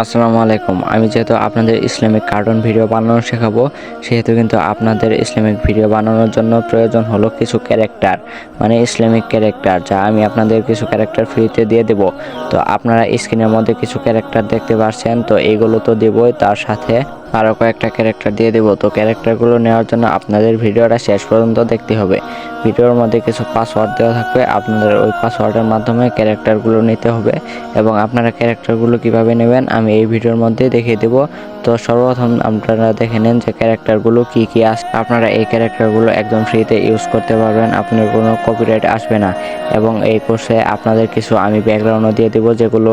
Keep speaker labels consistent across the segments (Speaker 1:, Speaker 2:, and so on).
Speaker 1: আসসালামু আলাইকুম। আমি যেহেতু আপনাদের ইসলামিক কার্টুন ভিডিও বানানো শেখাবো, সেহেতু কিন্তু আপনাদের ইসলামিক ভিডিও বানানোর জন্য প্রয়োজন হলো কিছু ক্যারেক্টার মানে ইসলামিক ক্যারেক্টার, যা আমি আপনাদের কিছু ক্যারেক্টার ফ্রিতে দিয়ে দেব। তো আপনারা স্ক্রিনের মধ্যে কিছু ক্যারেক্টার দেখতে পাচ্ছেন তো এগুলো তো দেবই, তার সাথে আরও কয়েকটা ক্যারেক্টার দিয়ে দেবো। তো ক্যারেক্টারগুলো নেওয়ার জন্য আপনাদের ভিডিওটা শেষ পর্যন্ত দেখতে হবে। ভিডিওর মধ্যে কিছু পাসওয়ার্ড দেওয়া থাকবে। আপনাদের ওই পাসওয়ার্ডের মাধ্যমে ক্যারেক্টারগুলো নিতে হবে এবং আপনারা ক্যারেক্টারগুলো কীভাবে নেবেন আমি এই ভিডিওর মধ্যে দেখিয়ে দেবো। তো সর্বপ্রথম আপনারা দেখে নেন যে ক্যারেক্টারগুলো কি কি আছে। আপনারা এই ক্যারেক্টারগুলো একদম ফ্রিতে ইউজ করতে পারবেন। আপনার কোনো কপিরাইট আসবে না। এবং এই কোর্সে আপনাদের কিছু আমি ব্যাকগ্রাউন্ডও দিয়ে দেবো যেগুলো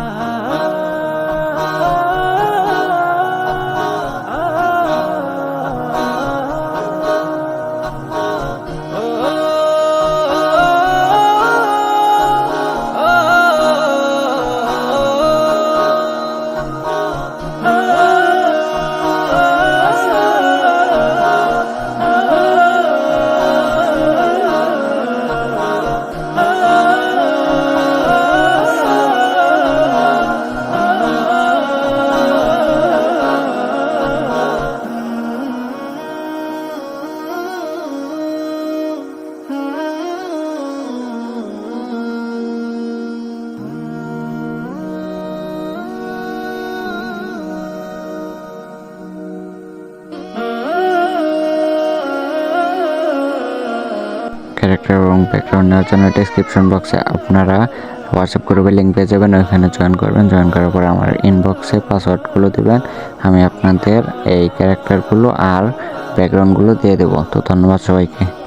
Speaker 1: ক্যারেক্টার এবং ব্যাকগ্রাউন্ড নেওয়ার জন্য ডিসক্রিপশন বক্সে আপনারা হোয়াটসঅ্যাপ গ্রুপে লিঙ্ক পেয়ে যাবেন। ওইখানে জয়েন করবেন। জয়েন করার পর আমার ইনবক্সে পাসওয়ার্ডগুলো দেবেন। আমি আপনাদের এই ক্যারেক্টারগুলো আর ব্যাকগ্রাউন্ডগুলো দিয়ে দেবো। তো ধন্যবাদ সবাইকে।